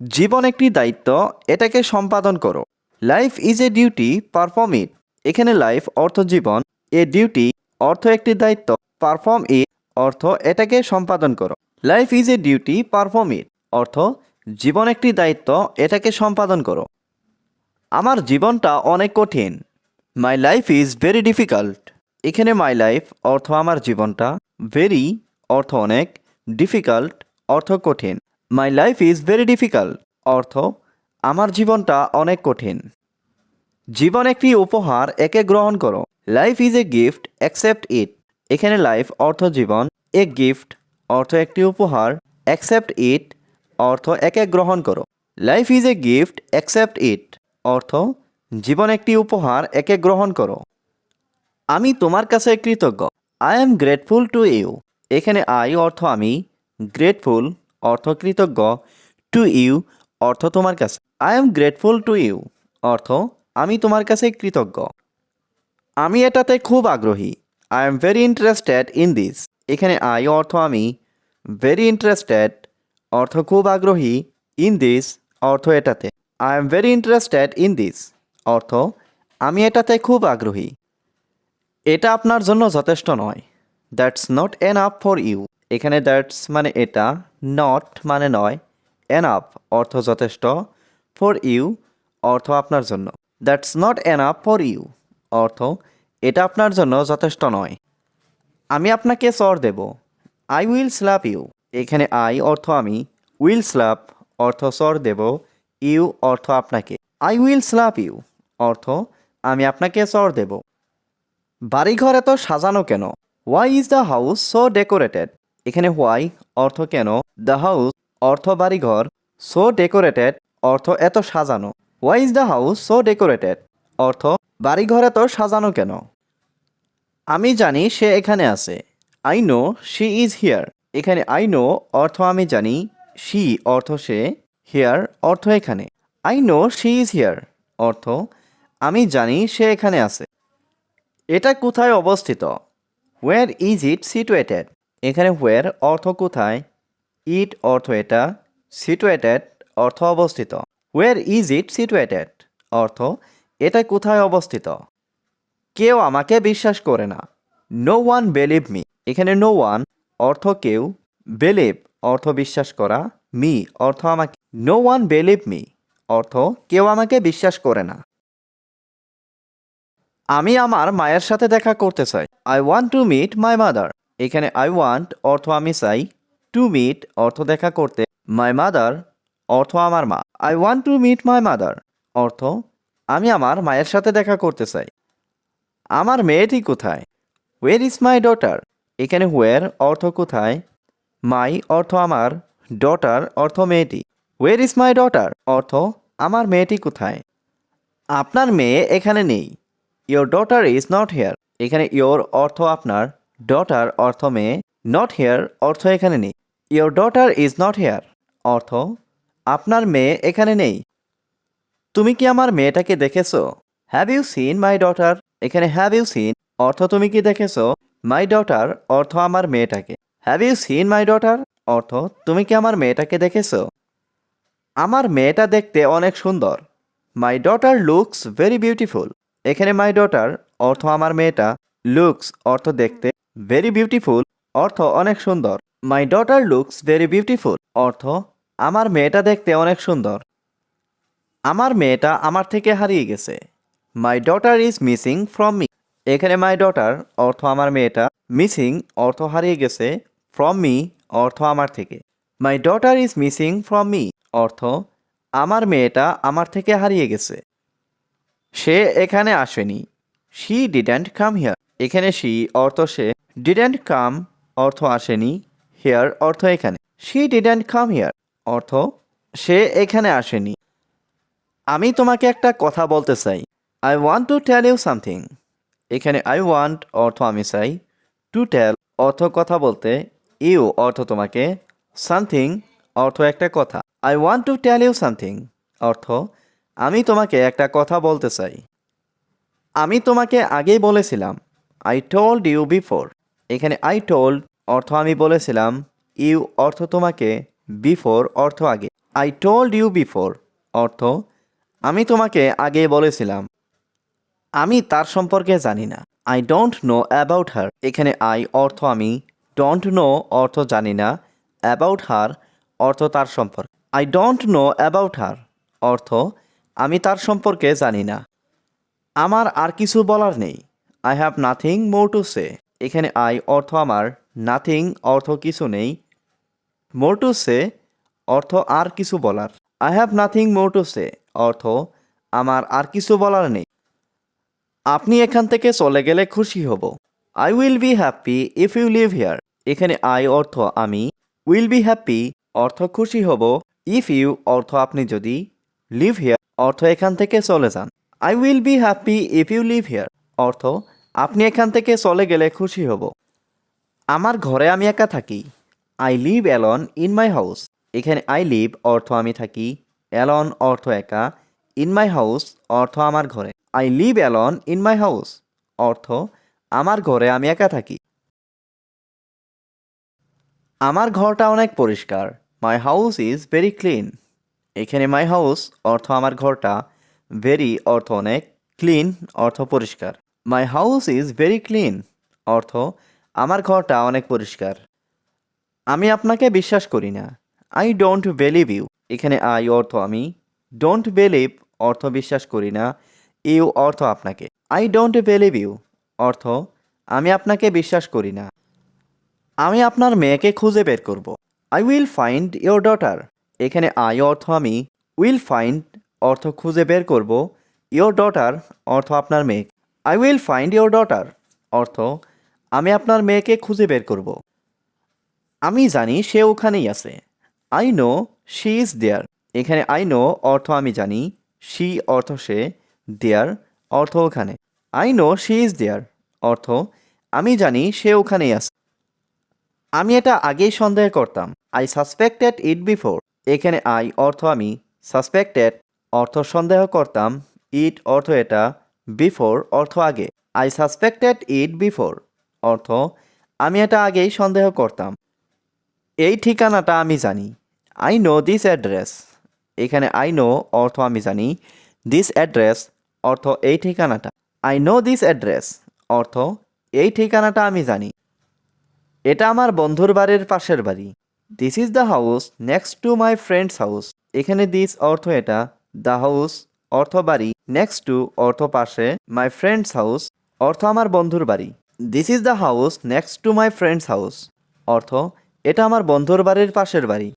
জীবন একটি দায়িত্ব, এটাকে সম্পাদন করো। Life is a duty perform it এখানে লাইফ অর্থ জীবন এ ডিউটি অর্থ একটি দায়িত্ব পারফর্ম ইট অর্থ এটাকে সম্পাদন করো। Life is a duty perform it অর্থ জীবন একটি দায়িত্ব, এটাকে সম্পাদন করো। আমার জীবনটা অনেক কঠিন। My life is very difficult এখানে মাই লাইফ অর্থ আমার জীবনটা ভেরি অর্থ অনেক ডিফিকাল্ট অর্থ কঠিন। My life is very difficult অর্থ, আমার জীবনটা অনেক কঠিন। জীবন একটি উপহার একে গ্রহণ করো। Life is a gift accept it এখানে লাইফ অর্থ জীবন এ গিফট অর্থ একটি উপহার অ্যাকসেপ্ট ইট অর্থ একে গ্রহণ করো। Life is a gift accept it অর্থ, জীবন একটি উপহার, একে গ্রহণ করো। আমি তোমার কাছে কৃতজ্ঞ। I am grateful to you এখানে আই অর্থ আমি গ্রেটফুল অর্থ কৃতজ্ঞ টু ইউ, অর্থ তোমার কাছে। I am grateful to you অর্থ আমি তোমার কাছে কৃতজ্ঞ। আমি এটাতে খুব আগ্রহী। I am very interested in this এখানে আই অর্থ আমি। ভেরি ইন্টারেস্টেড অর্থ খুব আগ্রহী। ইন দিস অর্থ এটাতে। I am very interested in this অর্থ আমি এটাতে খুব আগ্রহী। এটা আপনার জন্য যথেষ্ট নয়। That's not enough for you এখানে দ্যাটস মানে এটা নট মানে নয় এন আপ অর্থ যথেষ্ট ফর ইউ অর্থ আপনার জন্য। That's not enough for you অর্থ এটা আপনার জন্য যথেষ্ট নয়। আমি আপনাকে চর দেব আই উইল স্ল্যাপ ইউ এখানে আই অর্থ আমি উইল স্ল্যাপ অর্থ চর দেব ইউ অর্থ আপনাকে। আই উইল স্ল্যাপ ইউ অর্থ আমি আপনাকে চর দেব। বাড়িঘর এত সাজানো কেন? Why is the house so decorated এখানে হোয়াই অর্থ কেন দ্য হাউস অর্থ বাড়িঘর সো ডেকোরেটেড অর্থ এত সাজানো। Why is the house so decorated অর্থ, বাড়িঘর এত সাজানো কেন? আমি জানি সে এখানে আছে। I know she is here এখানে আই নো অর্থ আমি জানি শি অর্থ সে হিয়ার অর্থ এখানে। I know she is here অর্থ, আমি জানি সে এখানে আছে। এটা কোথায় অবস্থিত? হোয়ার ইজ ইট সিটুয়েটেড এখানে হোয়ার অর্থ কোথায়? ইট অর্থ এটা সিটুয়েটেড অর্থ অবস্থিত। হোয়ার ইজ ইট সিটুয়েটেড অর্থ, এটা কোথায় অবস্থিত? কেউ আমাকে বিশ্বাস করে না। নো ওয়ান বেলিভ মি এখানে নো ওয়ান অর্থ কেউ বেলিভ অর্থ বিশ্বাস করা মি অর্থ আমাকে নো ওয়ান বেলিভ মি অর্থ, কেউ আমাকে বিশ্বাস করে না। আমি আমার মায়ের সাথে দেখা করতে চাই। I want to meet my mother এখানে আই ওয়ান্ট অর্থ আমি চাই টু মিট অর্থ দেখা করতে মাই মাদার অর্থ আমার মা I want to meet my mother অর্থ আমি আমার মায়ের সাথে দেখা করতে চাই। আমার মেয়েটি কোথায়? ওয়ের ইজ মাই ডটার এখানে হোয়ার অর্থ কোথায়? মাই অর্থ আমার ডটার অর্থ মেয়েটি। ওয়ের ইজ মাই ডটার অর্থ আমার মেয়েটি কোথায়? আপনার মেয়ে এখানে নেই। Your daughter is not here এখানে ইয়োর অর্থ আপনার। ডটার অর্থ মেয়ে নট হেয়ার অর্থ এখানে নেই। Your daughter is not here অর্থ, আপনার মেয়ে এখানে নেই। তুমি কি আমার মেয়েটাকে দেখেছ? Have you seen my daughter এখানে হ্যাভ ইউ সিন অর্থ তুমি কি দেখেছ? মাই ডটার অর্থ আমার মেয়েটাকে। Have you seen my daughter অর্থ, তুমি কি আমার মেয়েটাকে দেখেছ? আমার মেয়েটা দেখতে অনেক সুন্দর। My daughter looks very beautiful এখানে মাই ডটার অর্থ আমার মেয়েটা লুকস অর্থ দেখতে ভেরি বিউটিফুল অর্থ অনেক সুন্দর। My daughter looks very beautiful অর্থ, আমার মেয়েটা দেখতে অনেক সুন্দর। আমার মেয়েটা আমার থেকে হারিয়ে গেছে। My daughter is missing from me এখানে মাই ডটার অর্থ আমার মেয়েটা মিসিং অর্থ হারিয়ে গেছে ফ্রম মি অর্থ আমার থেকে। My daughter is missing from me অর্থ, আমার মেয়েটা আমার থেকে হারিয়ে গেছে। সে এখানে আসেনি। শি ডিডেন্ট কাম হিয়ার এখানে শি অর্থ সে ডিডেন্ট কাম অর্থ আসেনি হিয়ার অর্থ এখানে। শি ডিডেন্ট কাম হিয়ার অর্থ সে এখানে আসেনি। আমি তোমাকে একটা কথা বলতে চাই। I want to tell you something এখানে আই ওয়ান্ট অর্থ আমি চাই। টু টেল অর্থ কথা বলতে। ইউ অর্থ তোমাকে। সামথিং অর্থ একটা কথা। I want to tell you something অর্থ, আমি তোমাকে একটা কথা বলতে চাই। আমি তোমাকে আগেই বলেছিলাম। আই টোল্ড ইউ বিফোর এখানে আই টোল্ড অর্থ আমি বলেছিলাম ইউ অর্থ তোমাকে বিফোর অর্থ আগে। আই টোল্ড ইউ বিফোর অর্থ আমি তোমাকে আগে বলেছিলাম। আমি তার সম্পর্কে জানি না। I don't know about her এখানে আই অর্থ আমি ডোন্ট নো অর্থ জানি না। অ্যাবাউট হার অর্থ তার সম্পর্কে। I don't know about her অর্থ আমি তার সম্পর্কে জানি না। আমার আর কিছু বলার নেই। I have nothing more to say এখানে আই অর্থ আমার নাথিং অর্থ কিছু নেই। মোর টু সে অর্থ আর কিছু বলার। I have nothing more to say অর্থ আমার আর কিছু বলার নেই। আপনি এখান থেকে চলে গেলে খুশি হব। I will be happy if you leave here এখানে আই অর্থ আমি। উইল বি হ্যাপি অর্থ খুশি হব। ইফ ইউ অর্থ আপনি যদি লিভ হিয়ার অর্থ এখান থেকে চলে যান। I will be happy if you leave here অর্থ আপনি এখান থেকে চলে গেলে খুশি হব। আমার ঘরে আমি একা থাকি। I live alone in my house এখানে আই লিভ অর্থ আমি থাকি। অ্যালন অর্থ একা। ইন মাই হাউস অর্থ আমার ঘরে। I live alone in my house অর্থ, আমার ঘরে আমি একা থাকি। আমার ঘরটা অনেক পরিষ্কার। My house is very clean এখানে মাই হাউস অর্থ আমার ঘরটা। ভেরি অর্থ অনেক ক্লিন অর্থ পরিষ্কার। My house is very clean অর্থ, আমার ঘরটা অনেক পরিষ্কার। আমি আপনাকে বিশ্বাস করি না। আই ডোন্ট বিলিভ ইউ এখানে আই অর্থ আমি। ডোন্ট বিলিভ অর্থ বিশ্বাস করি না। ইউ অর্থ আপনাকে। আই ডোন্ট বিলিভ ইউ অর্থ, আমি আপনাকে বিশ্বাস করি না। আমি আপনার মেয়েকে খুঁজে বের করব। I will find your daughter এখানে আই অর্থ আমি। উইল ফাইন্ড অর্থ খুঁজে বের করব। ইয়োর ডটার অর্থ আপনার মেয়ে I will find your daughter অর্থ, আমি আপনার মেয়েকে খুঁজে বের করব। আমি জানি সে ওখানেই আছে। I know she is there এখানে আই নো অর্থ আমি জানি শি অর্থ সে দেয়ার অর্থ ওখানে। I know she is there অর্থ, আমি জানি সে ওখানেই আছে। আমি এটা আগেই সন্দেহ করতাম। আই সাসপেক্টেড ইট বিফোর এখানে আই অর্থ আমি। সাসপেক্টেড অর্থ সন্দেহ করতাম। ইট অর্থ এটা। বিফোর অর্থ আগে। আই সাসপেক্টেড ইট বিফোর অর্থ, আমি এটা আগেই সন্দেহ করতাম। এই ঠিকানাটা আমি জানি। আই নো দিস অ্যাড্রেস এখানে আই নো অর্থ আমি জানি। দিস অ্যাড্রেস অর্থ এই ঠিকানাটা। আই নো দিস অ্যাড্রেস অর্থ, এই ঠিকানাটা আমি জানি। এটা আমার বন্ধুর বাড়ির পাশের বাড়ি। This is the house next to my friend's house এখানে দিস অর্থ এটা। দ্য হাউস অর্থ বাড়ি নেক্সট টু অর্থ পাশে মাই ফ্রেন্ডস হাউস অর্থ আমার বন্ধুর বাড়ি। This is the house next to my friend's house অর্থ, এটা আমার বন্ধুর বাড়ির পাশের বাড়ি।